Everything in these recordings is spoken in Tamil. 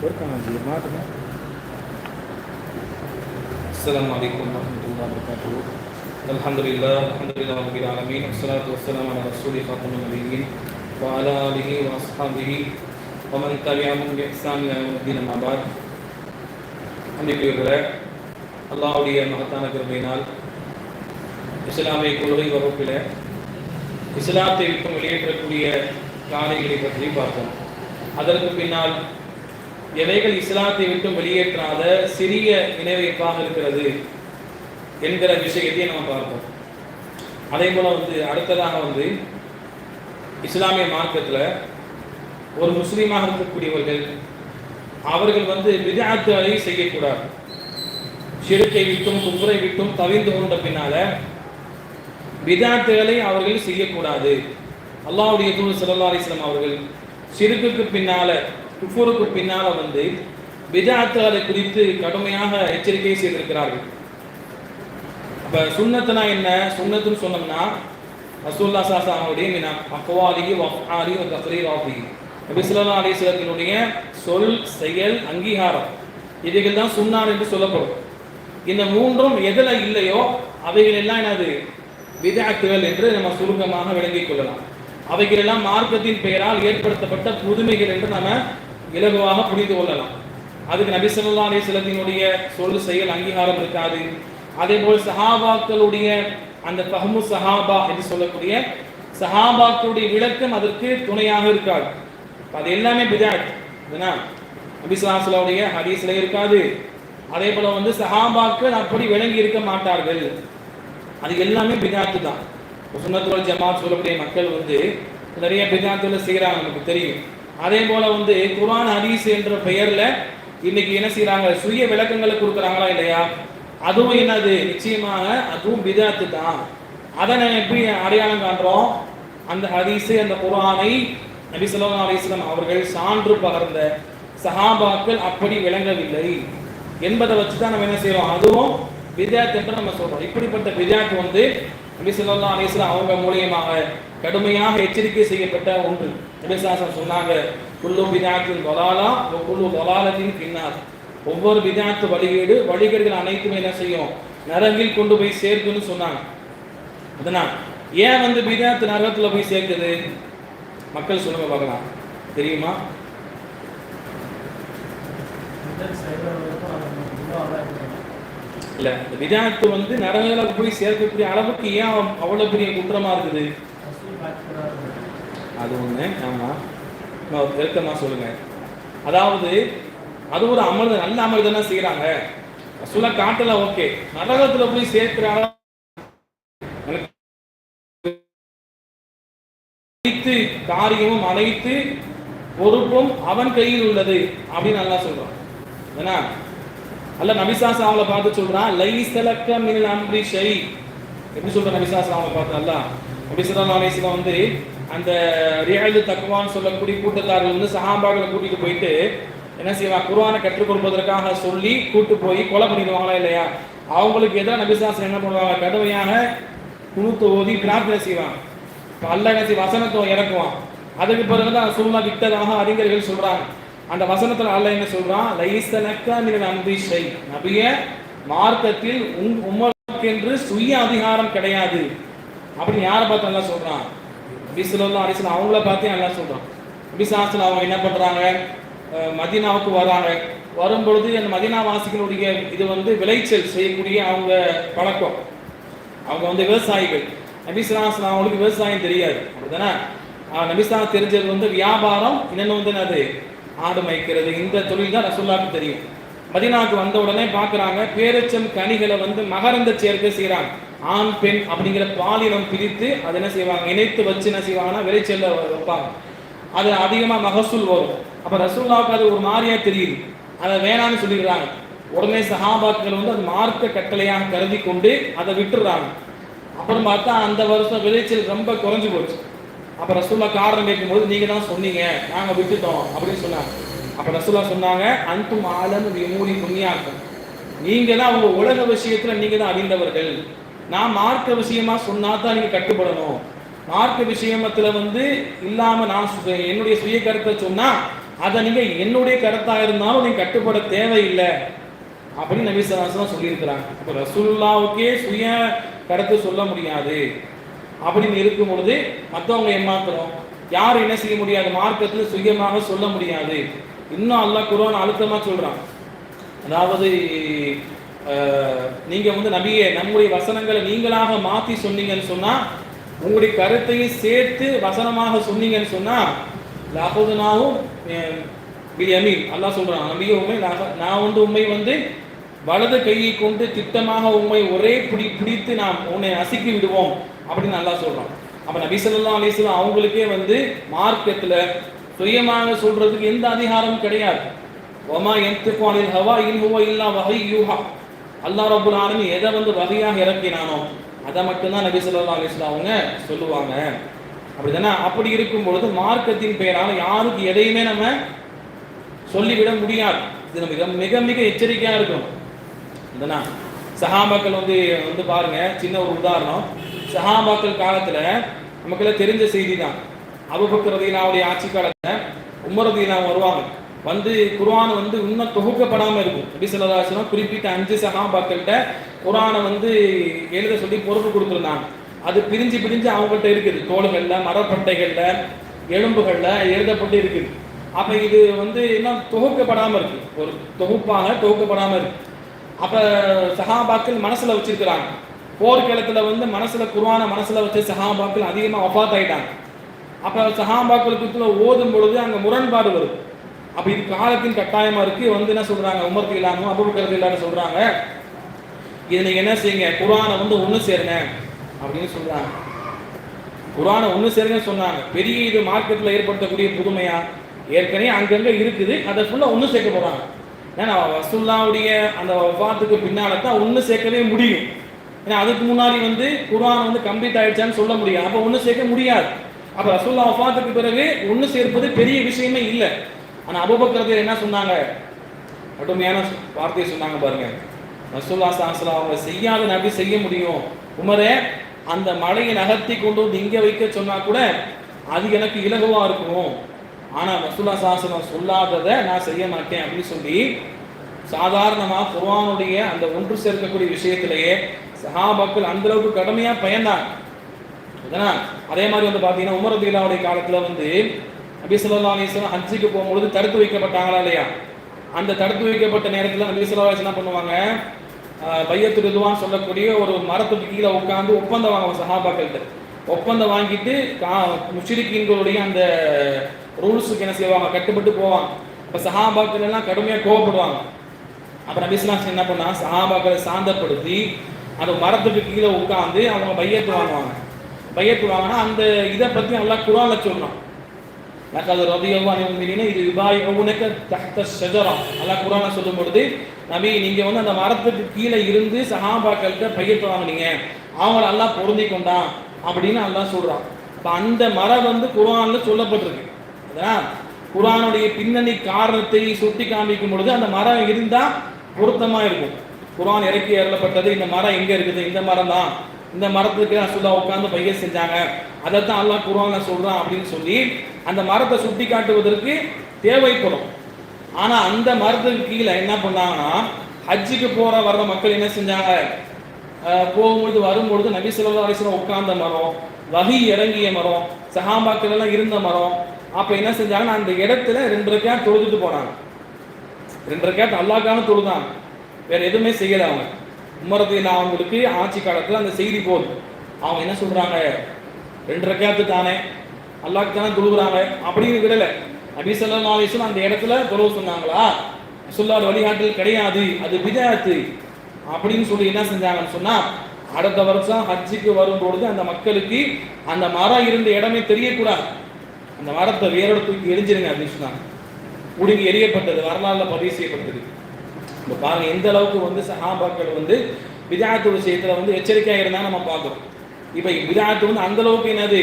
இருக்காங்க ஜி மாட்டுங்க السلام عليكم ورحمة الله وبركاته الحمد لله الحمد لله رب العالمين والصلاة والسلام على رسول خاتم النبيين وعلى آله وأصحابه ومن تبعهم بإحسان إلى يوم الدين أما بعد அன்றைக்குள்ள அல்லாஹ்வுடைய மகத்தான கிருபையினால் இஸ்லாமிய கொள்கை வகுப்பில் இஸ்லாத்தை விட்டு வெளியேற்றக்கூடிய காரியங்களை பற்றி பார்த்தோம் அதற்கு பின்னால் எவைகள் இஸ்லாத்தை விட்டு வெளியேற்றாத சிறிய இணைவைப்பாக இருக்கிறது என்கிற விஷயத்தையும் நம்ம பார்ப்போம். அதே போல வந்து அடுத்ததாக வந்து இஸ்லாமிய மார்க்கத்தில் ஒரு முஸ்லீமாக இருக்கக்கூடியவர்கள் அவர்கள் வந்து விதாத்துகளை செய்யக்கூடாது. சிறுக்கை விட்டும் கும்பரை விட்டும் தவிர்ந்து கொண்ட பின்னால விதாத்துகளை அவர்கள் செய்யக்கூடாது. அல்லாவுடைய தூள் ஸல்லல்லாஹு அவர்கள் சிறுக்குக்கு பின்னால குஃபூருக்கு பின்னால் வந்து விதாத்துகளை குறித்து கடுமையாக எச்சரிக்கை செய்திருக்கிறார்கள். இப்போ சுண்ணத்துனா என்ன? சுண்ணத்துன்னு சொன்னோம்னா ரசூல்லா சாசாவுடைய மினா அக்வாலிஹி வஃஆலி வ தக்ரீர் ஆஃபிஹி நபி ஸல்லல்லாஹு சொல் செயல் அங்கீகாரம் இதுகள் தான் சுன்னார் என்று சொல்லப்படும். இந்த மூன்றும் எதில் இல்லையோ அவைகள் எல்லாம் எனது விதாக்குகள் என்று நம்ம சுருக்கமாக விளங்கிக் கொள்ளலாம். அவைகளெல்லாம் மார்க்கத்தின் பெயரால் ஏற்படுத்தப்பட்ட புதுமைகள் என்று நம்ம இலகுவாக புரிந்து கொள்ளலாம். அதுக்கு நபி ஸல்லல்லாஹு அலைஹி சொல் செயல் அங்கீகாரம் இருக்காது. அதே போல் சஹாபாக்களுடைய அந்த ஃபஹ்மு சஹாபா என்று சொல்லக்கூடிய சஹாபாக்களுடைய விளக்கம் அதற்கு துணையாக இருக்காது. அது எல்லாமே பிதாத் இதுனா நபி ஹதீஸ்ல இருக்காது. அதே போல வந்து சஹாபாக்கள் அப்படி விளங்கி இருக்க மாட்டார்கள். அது எல்லாமே பிதாத்து தான். சுன்னத்துவல் ஜமாத் சொல்லக்கூடிய மக்கள் வந்து நிறைய பிதாத்துல செய்கிறாங்க நமக்கு தெரியும். அதே போல வந்து குரான் ஹதீஸ் என்ற பெயர்ல இன்னைக்கு என்ன செய்யறாங்க சுய விளக்கங்களை கொடுக்குறாங்களா இல்லையா? அதுவும் என்னது? நிச்சயமாக அதுவும் பிதாத்து தான் அதை நான் எப்படி அடையாளம் காண்றோம்? அந்த ஹதீஸு அந்த குரானை நபி சொல்லா அலிஸ்லாம் அவர்கள் சான்று பகர்ந்த சஹாபாக்கள் அப்படி விளங்கவில்லை என்பதை வச்சு தான் நம்ம என்ன செய்யறோம் அதுவும் வித்யாத் என்று நம்ம சொல்றோம். இப்படிப்பட்ட வித்யாத் வந்து நபி சொல்லா அலைஹி அவங்க மூலியமாக கடுமையாக எச்சரிக்கை செய்யப்பட்ட ஒன்று. நபிசாசன் சொன்னாங்க குல்லு பிதாத்தின் வலாலா குல்லு வலாலத்தின் பின்னார் ஒவ்வொரு விதாயத்து வழிகேடு வழிகேடுகள் அனைத்துமே என்ன செய்யும்? நரங்கில் கொண்டு போய் சேர்க்குன்னு சொன்னாங்க. அதனால் ஏன் வந்து பிதாத்து நரகத்தில் போய் சேர்க்குது? மக்கள் சொல்லுங்க பார்க்கலாம். தெரியுமா? இல்ல. இந்த விதாத்து வந்து நரகல போய் சேர்க்கக்கூடிய அளவுக்கு ஏன் அவ்வளோ அவ்வளவு பெரிய குற்றமாக இருக்குது? அது ஒண்ணு. ஆமா. இன்னும் விளக்கமா சொல்லுங்க. அதாவது அது ஒரு அமல் நல்ல அமல் தானே செய்யறாங்க சொல்ல காட்டல ஓகே. நரகத்துல போய் சேர்க்கிற அளவு அனைத்து காரியமும் அனைத்து பொறுப்பும் அவன் கையில் உள்ளது. அப்படின்னு நல்லா சொல்றான். ஏன்னா அல்ல நபிசாஸ் அவங்கள பார்த்து சொல்றான் லைசலக்க மின் அம்பி ஷை. எப்படி சொல்ற நபிசாஸ் அவங்கள பார்த்து அல்ல? நபி ஸல்லல்லாஹு வந்து அந்த ரியாலு தக்குவான்னு சொல்லக்கூடிய கூட்டத்தார்கள் வந்து சஹாபாக்களை கூட்டிட்டு போயிட்டு என்ன செய்வான் குருவானை கற்றுக் கொடுப்பதற்காக சொல்லி கூட்டு போய் கொலை பண்ணிடுவாங்களா இல்லையா? அவங்களுக்கு எதிராக நபிசாசன் என்ன பண்ணுவாங்க? கடுமையாக குணுத்து ஓதி பிரார்த்தனை செய்வான் இப்போ அல்ல என்ன செய்ய வசனத்துவம் இறக்குவான். அதுக்கு பிறகு தான் சுல்லா விட்டதாக அறிஞர்கள் சொல்றாங்க. அந்த வசனத்துல அல்ல என்ன சொல்றான்? லைசனக்க நீங்கள் அம்ரி ஷை. நபிய மார்க்கத்தில் உங் உமக்கென்று சுய அதிகாரம் கிடையாது. அப்படின்னு யாரை பார்த்து நல்லா சொல்றான்? நபி அரிசல் அவங்கள பார்த்து நல்லா சொல்றான். பிசாசில் அவங்க என்ன பண்றாங்க? மதினாவுக்கு மதீனாவுக்கு வராங்க. வரும்பொழுது அந்த மதீனா வாசிகளுடைய இது வந்து விளைச்சல் செய்யக்கூடிய அவங்க பழக்கம். அவங்க வந்து விவசாயிகள். நபிஸ்லாம் அவங்களுக்கு விவசாயம் தெரியாது. அப்படிதானே நபிஸ்லாம் தெரிஞ்சது வந்து வியாபாரம் இன்னொன்று வந்து என்னது? ஆடு மேய்க்கிறது. இந்த தொழில் தான் ரசுல்லாவுக்கு தெரியும். மதினாவுக்கு வந்த உடனே பார்க்குறாங்க பேரச்சம் கனிகளை வந்து மகரந்த சேர்க்கை செய்கிறாங்க ஆண் பெண் அப்படிங்கிற பாலினம் பிரித்து அதை என்ன செய்வாங்க? இணைத்து வச்சு என்ன செய்வாங்கன்னா விளைச்சலில் வைப்பாங்க. அது அதிகமாக மகசூல் வரும். அப்போ ரசூல்லாவுக்கு அது ஒரு மாதிரியாக தெரியுது. அதை வேணாம்னு சொல்லிடுறாங்க. உடனே சஹாபாக்கள் வந்து அது மார்க்க கட்டளையாக கருதி கொண்டு அதை விட்டுடுறாங்க அப்புறம் பார்த்தா அந்த வருஷம் விளைச்சல் ரொம்ப குறைஞ்சு போச்சு. அப்போ ரசூல்லா காரணம் கேட்கும்போது நீங்க தான் சொன்னீங்க நாங்கள் விட்டுட்டோம் அப்படின்னு சொன்னாங்க. அப்போ ரசூல்லா சொன்னாங்க அன்தும் ஆலம் விமூடி புண்ணியாக்கும் நீங்க தான் உங்க உலக விஷயத்துல நீங்க தான் அறிந்தவர்கள். நான் மார்க்க விஷயமா சொன்னா தான் நீங்க கட்டுப்படணும். மார்க்க விஷயமத்துல வந்து இல்லாம நான் என்னுடைய சுய கருத்தை சொன்னா அதை நீங்க என்னுடைய கருத்தா இருந்தாலும் நீங்க கட்டுப்பட தேவையில்லை. அப்படின்னு நபி சலாசலம் சொல்லியிருக்கிறாங்க. அப்போ ரசூல்லாவுக்கே சுய கருத்து சொல்ல முடியாது. அப்படின்னு இருக்கும் பொழுது மற்றவங்க ஏமாத்துறோம். யாரும் என்ன செய்ய முடியாது? மார்க்கத்தில் சுயமாக சொல்ல முடியாது. இன்னும் அல்லாஹ் குரான் அழுத்தமாக சொல்கிறான் அதாவது நீங்கள் வந்து நபியே நம்முடைய வசனங்களை நீங்களாக மாற்றி சொன்னீங்கன்னு சொன்னால் உங்களுடைய கருத்தையும் சேர்த்து வசனமாக சொன்னீங்கன்னு சொன்னா லஹுதுனாவும் பிரியமீன் அல்லாஹ் சொல்கிறான் நபியே உண்மை நான் நான் வந்து உண்மை வந்து வலது கையை கொண்டு திட்டமாக உண்மை ஒரே பிடி பிடித்து நாம் உன்னை அசுக்கி விடுவோம். அப்படின்னு நல்லா சொல்கிறான் அப்போ நபி ஸல்லல்லாஹு அவங்களுக்கே வந்து மார்க்கத்தில் சுயமாக சொல்றதுக்கு எந்த அதிகாரமும் கிடையாது. ஒமா என்துக்கு அனில் ஹவா இன் இல்லா வஹை யூஹா. அல்லா ரபுல் ஆலமி எதை வந்து வகையாக இறக்கினானோ அதை மட்டும்தான் நபி ஸல்லல்லாஹு அவங்க சொல்லுவாங்க. அப்படிதானே? அப்படி இருக்கும் பொழுது மார்க்கத்தின் பெயரால் யாருக்கு எதையுமே நம்ம சொல்லிவிட முடியாது. இது மிக மிக மிக எச்சரிக்கையாக இருக்கணும் இதுனா சஹாபாக்கள் வந்து வந்து பாருங்க சின்ன ஒரு உதாரணம். சஹாபாக்கள் காலத்துல நமக்கெல்லாம் தெரிஞ்ச செய்தி தான் அபுபக்ரதீனாவுடைய ஆட்சி காலத்துல உமரதீனா வருவாங்க. வந்து குர்ஆன் வந்து இன்னும் தொகுக்கப்படாம இருக்கும். நபி ஸல்லல்லாஹு குறிப்பிட்ட அஞ்சு சஹாபாக்கள்கிட்ட குரானை வந்து எழுத சொல்லி பொறுப்பு கொடுத்துருந்தாங்க. அது பிரிஞ்சு பிரிஞ்சு அவங்கள்ட்ட இருக்குது. தோள்கள்ல மரப்பட்டைகள்ல எலும்புகள்ல எழுதப்பட்டு இருக்குது. அப்ப இது வந்து இன்னும் தொகுக்கப்படாம இருக்கு. ஒரு தொகுப்பாக தொகுக்கப்படாம இருக்கு. அப்ப சஹாபாக்கள் மனசுல வச்சிருக்கிறாங்க. போர்க்களத்தில் வந்து மனசில் குருவான மனசில் வச்சு சஹாபாக்கள் அதிகமாக வஃபாத் ஆகிட்டாங்க அப்போ சஹாபாக்களுக்குள்ள ஓதும் பொழுது அங்கே முரண்பாடு வருது அப்போ இது காலத்தின் கட்டாயமாக இருக்குது வந்து என்ன சொல்கிறாங்க உமர்த்து இல்லாமல் அபுபக்கர் இல்லாம சொல்கிறாங்க இது நீங்கள் என்ன செய்யுங்க? குரானை வந்து ஒன்று சேருங்க. அப்படின்னு சொல்கிறாங்க குரானை ஒன்று சேருங்கன்னு சொன்னாங்க. பெரிய இது மார்க்கெட்டில் ஏற்படுத்தக்கூடிய புதுமையா? ஏற்கனவே அங்கங்கே இருக்குது. அதை ஃபுல்லாக ஒன்று சேர்க்க போகிறாங்க ஏன்னா வசூல்லாவுடைய அந்த வஃபாத்துக்கு பின்னால் தான் ஒன்று சேர்க்கவே முடியும். ஏன்னா அதுக்கு முன்னாடி வந்து குர்ஆன் வந்து கம்ப்ளீட் ஆயிடுச்சான்னு சொல்ல முடியும் அப்போ ஒன்று சேர்க்க முடியாது. அப்போ ரசூல்லா வஃபாத்துக்கு பிறகு ஒன்று சேர்ப்பது பெரிய விஷயமே இல்லை. ஆனால் அபுபக்கரத்தில் என்ன சொன்னாங்க. கடுமையான வார்த்தையை சொன்னாங்க பாருங்க. ரசூல்லா சாஸ்லா அவங்க செய்யாத நபி செய்ய முடியும். உமரே அந்த மலையை நகர்த்தி கொண்டு வந்து இங்கே வைக்க சொன்னா கூட அது எனக்கு இலகுவா இருக்கும். ஆனால் ரசூல்லா சாஸ்லம் சொல்லாததை நான் செய்ய மாட்டேன் அப்படின்னு சொல்லி சாதாரணமாக குர்வானுடைய அந்த ஒன்று சேர்க்கக்கூடிய விஷயத்திலேயே சஹாபாக்கள் அந்த அளவுக்கு கடுமையா பயந்தாங்க. இதனா அதே மாதிரி வந்து பார்த்தீங்கன்னா உமர் ரதியல்லாவுடைய காலத்தில் வந்து நபி ஸல்லல்லாஹு அலைஹி ஹஜ்ஜுக்கு போகும்பொழுது தடுத்து வைக்கப்பட்டாங்களா இல்லையா? அந்த தடுத்து வைக்கப்பட்ட நேரத்தில் நபி என்ன பண்ணுவாங்க? பையத்து ரிதுவான் சொல்லக்கூடிய ஒரு மரத்துக்கு கீழே உட்காந்து ஒப்பந்தம் வாங்குவாங்க சஹாபாக்கள்கிட்ட. ஒப்பந்தம் வாங்கிட்டு கா முஷிரிக்கீன்களுடைய அந்த ரூல்ஸுக்கு என்ன செய்வாங்க? கட்டுப்பட்டு போவாங்க. இப்போ சஹாபாக்கள் எல்லாம் கடுமையாக கோவப்படுவாங்க. அப்புறம் நபி என்ன பண்ணா சஹாபாக்களை சாந்தப்படுத்தி அந்த மரத்துக்கு கீழே உட்காந்து அவங்க பையத்து வாங்குவாங்க. பையத்து வாங்கினா அந்த இதை பற்றி நல்லா குரான்ல சொல்றான் லக்கது ரதியல்லாஹு முஃமினீன இது யுபாயிஉனக தஹ்த ஷஜரா. நல்லா குரான சொல்லும் பொழுது நபி நீங்கள் வந்து அந்த மரத்துக்கு கீழே இருந்து சஹாபாக்கள்கிட்ட பையத்து வாங்கினீங்க. அவங்கள எல்லாம் பொருந்தி கொண்டான் அப்படின்னு நல்லா சொல்கிறான் இப்போ அந்த மரம் வந்து குரானில் சொல்லப்பட்டிருக்கு. அதான் குரானுடைய பின்னணி காரணத்தை சுட்டி காமிக்கும் பொழுது அந்த மரம் இருந்தால் பொருத்தமாக இருக்கும். குரான் இறக்கி ஏறப்பட்டது இந்த மரம் எங்கே இருக்குது? இந்த மரம் தான் இந்த மரத்துக்கு ரசூலா உட்காந்து பைய செஞ்சாங்க. அதைத்தான் அல்லாஹ் குரானை சொல்கிறான் அப்படின்னு சொல்லி அந்த மரத்தை சுட்டி காட்டுவதற்கு தேவைப்படும். ஆனால் அந்த மரத்துக்கு கீழே என்ன பண்ணாங்கன்னா ஹஜ்ஜுக்கு போகிற வர்ற மக்கள் என்ன செஞ்சாங்க? போகும்பொழுது வரும்பொழுது நபி ஸல்லல்லாஹு அலைஹி உட்கார்ந்த மரம் வகி இறங்கிய மரம் சஹாபாக்கள் எல்லாம் இருந்த மரம். அப்போ என்ன செஞ்சாங்கன்னா அந்த இடத்துல ரெண்டு ரக்காத் தொழுதுட்டு போனாங்க. ரெண்டு ரக்காத் அல்லாக்கான தொழுதாங்க வேறு எதுவுமே செய்யலை அவங்க. உமரத்தில் அவங்களுக்கு ஆட்சி காலத்தில் அந்த செய்தி போகுது. அவங்க என்ன சொல்கிறாங்க ரெண்டு ரக்காத்து தானே. அல்லாக்கு தானே தொழுகிறாங்க அப்படின்னு விடலை. நபி ஸல்லல்லாஹு அந்த இடத்துல தொழுவ சொன்னாங்களா? சொல்லாத வழிகாட்டல் கிடையாது. அது விதாத்து அப்படின்னு சொல்லி என்ன செஞ்சாங்கன்னு சொன்னா அடுத்த வருஷம் ஹஜ்ஜுக்கு வரும்பொழுது அந்த மக்களுக்கு அந்த மரம் இருந்த இடமே தெரியக்கூடாது. அந்த மரத்தை வேரோட தூக்கி எரிஞ்சிருங்க அப்படின்னு சொன்னாங்க. உடுங்கி எரியப்பட்டது வரலாறுல பதிவு செய்யப்பட்டது. இப்போ பாருங்க எந்த அளவுக்கு வந்து சஹாபாக்கள் வந்து விதாத்து விஷயத்தில் வந்து எச்சரிக்கையாக இருந்தால் நம்ம பார்க்குறோம். இப்போ விதாத்து வந்து அந்த அளவுக்கு என்னது?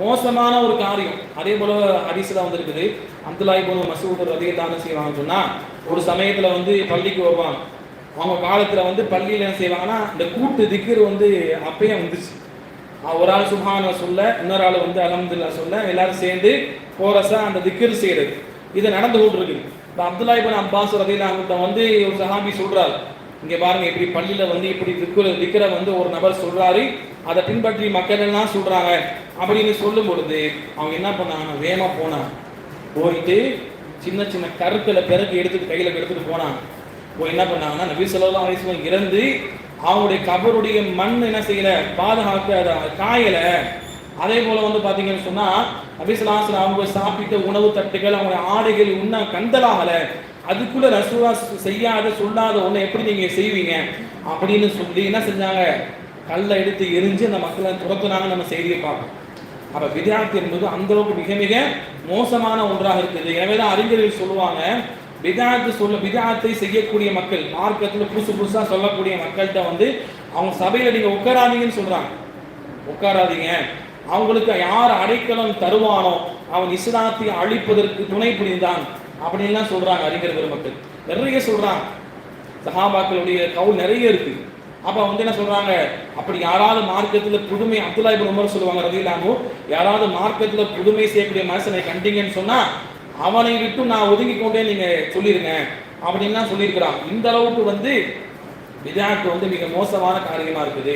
மோசமான ஒரு காரியம். அதே போல ஹரிசில் வந்துருக்குது. இருக்குது அப்துல்லாஹி போன மசூத் ரதியை செய்வாங்கன்னு சொன்னால் ஒரு சமயத்தில் வந்து பள்ளிக்கு வருவாங்க அவங்க காலத்தில் வந்து பள்ளியில் என்ன செய்வாங்கன்னா இந்த கூட்டு திக்கர் வந்து அப்பயே வந்துச்சு ஒரு ஆள் சுபான சொல்ல இன்னொரு ஆள் வந்து அலமதுல்லா சொல்ல எல்லாரும் சேர்ந்து போரஸாக அந்த திக்கர் செய்கிறது இது நடந்து கொண்டிருக்கு இப்போ அப்துல்லா நான் அப்பாஸ் ரதிலாங்கிட்ட வந்து ஒரு சஹாபி சொல்கிறார் இங்கே பாருங்க இப்படி பள்ளியில் வந்து இப்படி திக்குற திக்கிற வந்து ஒரு நபர் சொல்கிறாரு அதை பின்பற்றி மக்கள் எல்லாம் சொல்கிறாங்க அப்படின்னு சொல்லும் பொழுது அவங்க என்ன பண்ணாங்க வேகமாக போனான். போயிட்டு சின்ன சின்ன கருக்களை பிறகு எடுத்துட்டு கையில் எடுத்துட்டு போனாங்க போய் என்ன பண்ணாங்கன்னா நபி சொல்லலாம் வயசு இறந்து அவங்களுடைய கபருடைய மண் என்ன செய்யலை பாதுகாக்க அதை காயலை அதே போல வந்து பாத்தீங்கன்னு சொன்னா நபி அவங்க சாப்பிட்ட உணவு தட்டுகள் அவங்க ஆடைகள் உண்ணா கந்தலாகலை அதுக்குள்ள ரசூலா செய்யாத சொல்லாத ஒண்ணு எப்படி நீங்க செய்வீங்க? அப்படின்னு சொல்லி என்ன செஞ்சாங்க? கல்லை எடுத்து எரிஞ்சு அந்த மக்களை துரத்துனாங்க நம்ம செய்தியை பார்ப்போம். அப்ப விதாத் என்பது அந்த அளவுக்கு மிக மிக மோசமான ஒன்றாக இருக்குது. எனவே தான் அறிஞர்கள் சொல்லுவாங்க விதாத்து சொல்ல விதாத்தை செய்யக்கூடிய மக்கள் மார்க்கத்துல புதுசு புதுசா சொல்லக்கூடிய மக்கள்கிட்ட வந்து அவங்க சபையில நீங்க உட்காராதீங்கன்னு சொல்றாங்க. உட்காராதீங்க. அவங்களுக்கு யார் அடைக்கலம் தருவானோ அவன் இஸ்லாத்தை அழிப்பதற்கு துணை புரிந்தான். அப்படின்லாம் சொல்றாங்க அறிஞர் பெருமக்கள். நிறைய சொல்றாங்க. சஹாபாக்களுடைய கவுல் நிறைய இருக்கு. அப்ப வந்து என்ன சொல்றாங்க? அப்படி யாராவது மார்க்கத்துல புதுமை அப்துல்லா இப்னு உமர் சொல்லுவாங்க ரதிலானு யாராவது மார்க்கத்துல புதுமை செய்யக்கூடிய மனுஷனை கண்டிங்கன்னு சொன்னா அவனை விட்டு நான் ஒதுங்கி கொண்டே நீங்க சொல்லிருங்க. அப்படின்லாம் சொல்லியிருக்கிறான் இந்த அளவுக்கு வந்து விதாத்து வந்து மிக மோசமான காரியமா இருக்குது.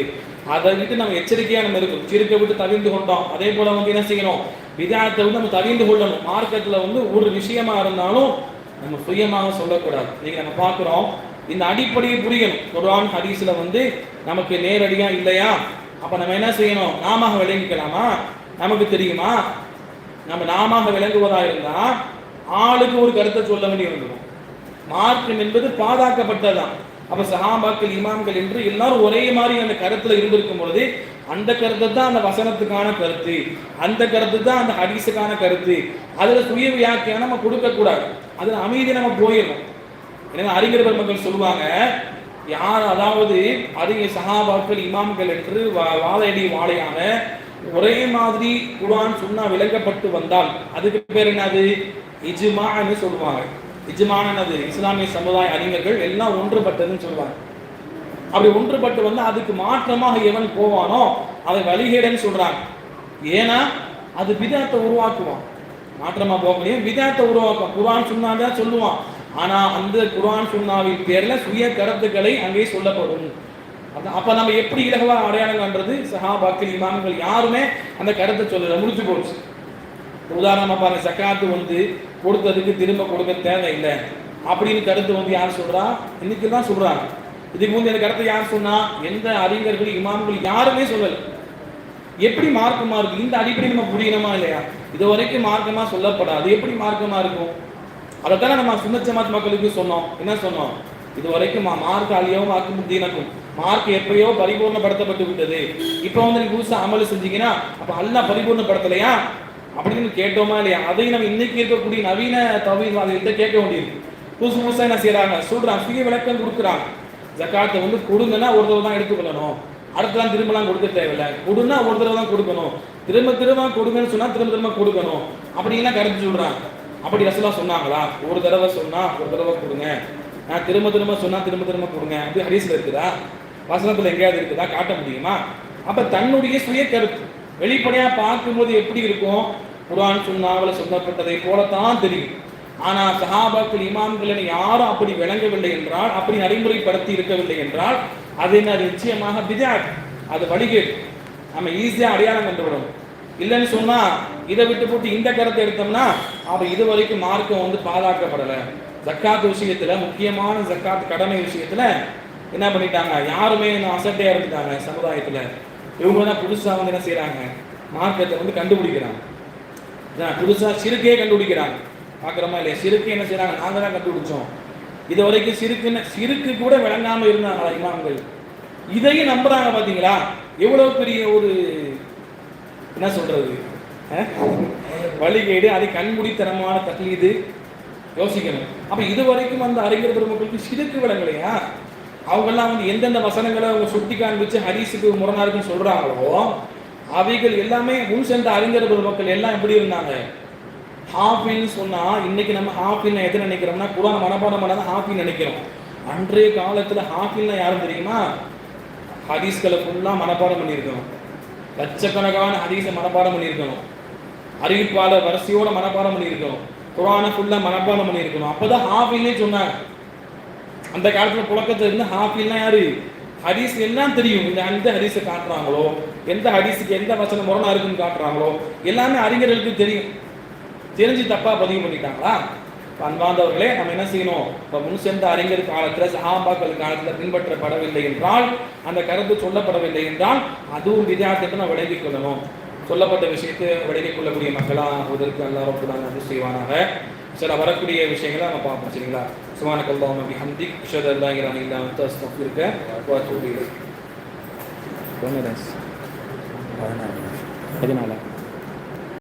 அதை விட்டு நம்ம எச்சரிக்கையாக நம்ம இருக்கும் சிறுக்கை விட்டு தவிர்ந்து கொண்டோம். அதே போல வந்து என்ன செய்யணும்? விதாயத்தை வந்து நம்ம தவிர்ந்து கொள்ளணும். மார்க்கெட்டில் வந்து ஒரு விஷயமா இருந்தாலும் நம்ம சுயமாக சொல்லக்கூடாது. நீங்க நம்ம பார்க்குறோம் இந்த அடிப்படையை புரியணும். குரான் ஹதீஸ்ல வந்து நமக்கு நேரடியா இல்லையா? அப்போ நம்ம என்ன செய்யணும்? நாம விளங்கிக்கலாமா? நமக்கு தெரியுமா? நம்ம நாம விளங்குவதா இருந்தா ஆளுக்கு ஒரு கருத்தை சொல்ல வேண்டி இருந்துடும் மார்க்கம் என்பது பாதுகாக்கப்பட்டதான் அப்ப சஹாபாக்கள் இமாம்கள் என்று எல்லாரும் ஒரே மாதிரி அந்த கருத்துல இருந்திருக்கும் பொழுது அந்த கருத்து தான் அந்த வசனத்துக்கான கருத்து அந்த கருத்து தான் அந்த ஹரிசுக்கான கருத்து. அதுல சுய வியாக்கியம் நம்ம கொடுக்க கூடாது அதுல அமைதி நம்ம போயிடணும். எனவே அறிஞர் பெருமக்கள் சொல்லுவாங்க யார் அதாவது அறிஞர் சஹாபாக்கள் இமாம்கள் என்று வா- வாழையடி வாழையான ஒரே மாதிரி குரான் சுன்னா விளக்கப்பட்டு வந்தால் அதுக்கு பேர் என்னது? இஜுமான்னு சொல்லுவாங்க. நிஜமானது இஸ்லாமிய சமுதாய அறிஞர்கள் எல்லாம் ஒன்றுபட்டதுன்னு சொல்லுவாங்க. அப்படி ஒன்றுபட்டு வந்து அதுக்கு மாற்றமாக எவன் போவானோ அதை வழிகேடன்னு சொல்றாங்க. ஏன்னா அது விதத்தை உருவாக்குவான். மாற்றமா போக முடியும் விதத்தை உருவாக்கும். குர்ஆன் சுன்னாதான் சொல்லுவான். ஆனா அந்த குரான் சுண்ணாவின் பேர்ல சுய கருத்துக்களை அங்கே சொல்லப்படும். அப்ப- நம்ம எப்படி இலகுவா அடையாளம் காண்றது சஹாபாக்கள் இமாம்கள் யாருமே அந்த கருத்தை சொல்லல. முடிச்சு போச்சு. உதாரணமா பாருங்க சக்காத்து வந்து கொடுத்ததுக்கு திரும்ப கொடுக்க தேவையில்லை அப்படின்னு கருத்து வந்து யார் சொல்றா? இன்னைக்கு தான் சொல்றாங்க. இதுக்கு முந்தைய எனக்கு கருத்தை யார் சொன்னா? எந்த அறிஞர்கள் இமாம்கள் யாருமே சொல்லல. எப்படி மார்க்கமா இருக்கு இந்த அடிப்படை நம்ம புரியணுமா இல்லையா? இது வரைக்கும் மார்க்கமா சொல்லப்படாது. எப்படி மார்க்கமா இருக்கும்? அதைத்தானே நம்ம சுண்ணச்சமாத் மக்களுக்கு சொன்னோம். என்ன சொன்னோம்? இது வரைக்கும் மா- அழியவும் வாக்கும் தீனக்கும். மார்க் எப்பயோ பரிபூர்ணப்படுத்தப்பட்டு விட்டது. இப்போ வந்து நீங்க புதுசா அமல் செஞ்சீங்கன்னா அப்ப அல்லாஹ் பரிபூர்ணப்படுத்தலையா? அப்படின்னு கேட்டோமா இல்லையா? அதையும் நம்ம இன்னைக்கு இருக்கக்கூடிய நவீன தவிர்வாதிகள்கிட்ட கேட்க வேண்டியிருக்கு. புதுசு புதுசாக என்ன செய்கிறாங்க சொல்றாங்க சுய விளக்கம் கொடுக்குறாங்க. ஜக்காத்தை வந்து கொடுங்கன்னா ஒரு தடவை தான் எடுத்துக்கொள்ளணும். அடுத்தலாம் திரும்பலாம் கொடுக்க தேவையில்லை. கொடுன்னா ஒரு தடவை தான் கொடுக்கணும். திரும்ப திரும்ப கொடுங்கன்னு சொன்னா திரும்ப திரும்ப கொடுக்கணும். அப்படின்லாம் கருத்து சொல்றாங்க. அப்படி ரசூலா சொன்னாங்களா? ஒரு தடவை சொன்னா ஒரு தடவை கொடுங்க. நான் திரும்ப திரும்ப சொன்னா திரும்ப திரும்ப கொடுங்க. அப்படி ஹரிசில் இருக்குதா? வசனத்தில் எங்கேயாவது இருக்குதா? காட்ட முடியுமா? அப்ப தன்னுடைய சுய கருத்து வெளிப்படையா பார்க்கும்போது எப்படி இருக்கும்? குரான் சுண்ணாவில் சொல்லப்பட்டதை போலத்தான் தெரியும். ஆனால் சஹாபாக்கள் இமாம்களை யாரும் அப்படி விளங்கவில்லை என்றால் அப்படி நடைமுறைப்படுத்தி இருக்கவில்லை என்றால் அது என்ன நிச்சயமாக பிஜாட் அது வழிகேடு. நம்ம ஈஸியாக அடையாளம் கண்டுவிடும் இல்லைன்னு சொன்னால் இதை விட்டு போட்டு இந்த கருத்தை எடுத்தோம்னா அப்போ இது வரைக்கும் மார்க்கம் வந்து பாதுகாக்கப்படலை ஜக்காத் விஷயத்தில் முக்கியமான ஜக்காத் கடமை விஷயத்தில் என்ன பண்ணிட்டாங்க? யாருமே இன்னும் அசட்டையாக இருந்துட்டாங்க சமுதாயத்தில். இவங்க தான் புதுசாக வந்து என்ன செய்கிறாங்க மார்க்கத்தை வந்து கண்டுபிடிக்கிறாங்க. இதான் புதுசா சிறுக்கே கண்டுபிடிக்கிறாங்க. பார்க்குறோமா இல்லையா? சிறுக்கு என்ன செய்கிறாங்க நாங்கள் தான் கண்டுபிடிச்சோம். இது வரைக்கும் சிறுக்குன்னு சிறுக்கு கூட விளங்காமல் இருந்தாங்களா இமாம்கள்? இதையும் நம்புறாங்க பார்த்தீங்களா எவ்வளோ பெரிய ஒரு என்ன சொல்கிறது வழிகேடு அது கண்மூடித்தனமான தக்லீது யோசிக்கணும். அப்போ இது வரைக்கும் அந்த அறிஞர் பெருமக்களுக்கு சிறுக்கு விளங்கலையா? அவங்கெல்லாம் வந்து எந்தெந்த வசனங்களை அவங்க சுட்டி காண்பிச்சு ஹரிசுக்கு முரணா இருக்குன்னு சொல்கிறாங்களோ அவைகள் எல்லாமே முன் சென்ற அறிஞர் மக்கள் எல்லாம் எப்படி இருந்தாங்க. ஹாஃபின்னு சொன்னா இன்னைக்கு நம்ம ஹாஃபின் எதை நினைக்கிறோம்னா குரான் மனப்பாடம் பண்ணாதான் ஹாஃபின்னு நினைக்கிறோம். அன்றைய காலத்துல ஹாஃபின்னா யாரும் தெரியுமா? ஹதீஸ்களை ஃபுல்லாக மனப்பாடம் பண்ணியிருக்கணும். லட்சக்கணக்கான ஹதீஸை மனப்பாடம் பண்ணியிருக்கணும். அறிவிப்பாளர் வரிசையோட மனப்பாடம் பண்ணியிருக்கணும். குரானை ஃபுல்லாக மனப்பாடம் பண்ணியிருக்கணும். அப்போ தான் ஹாஃபில்னே சொன்னாங்க. அந்த காலத்தில் புழக்கத்தில் இருந்து ஹாஃபில்னா யாரு? ஹதீஸ் எல்லாம் தெரியும். இந்த அந்த ஹதீஸை காட்டுறாங்களோ? எந்த ஹரிசுக்கு எந்த வசனம் முரணா இருக்குன்னு காட்டுறாங்களோ எல்லாமே அறிஞர்களுக்கு தெரியும். தெரிஞ்சு தப்பா பதிவு பண்ணிட்டாங்களா? இப்ப அன்பார்ந்தவர்களே நம்ம என்ன செய்யணும்? இப்போ முன் சேர்ந்த அறிஞர் காலத்தில் சஹாபாக்கள் காலத்தில் பின்பற்றப்படவில்லை என்றால் அந்த கருத்து சொல்லப்படவில்லை என்றால் அதுவும் வித்தியாசத்தை நம்ம விளங்கிக் கொள்ளணும். சொல்லப்பட்ட விஷயத்தை விளங்கிக் கொள்ளக்கூடிய மக்களாக அதற்கு எல்லாரும் கூட நன்றி செய்வானாக. சில வரக்கூடிய விஷயங்களை நம்ம பார்ப்போம் சரிங்களா? சுபானக் அல்லாஹ் நபி ஹம்திக் அஷ்ஹது அல்லா இலாஹ இல்லா அன்த அஸ்தக்ஃபிருக்க வ அத்தூபு இலைக் பதினாலு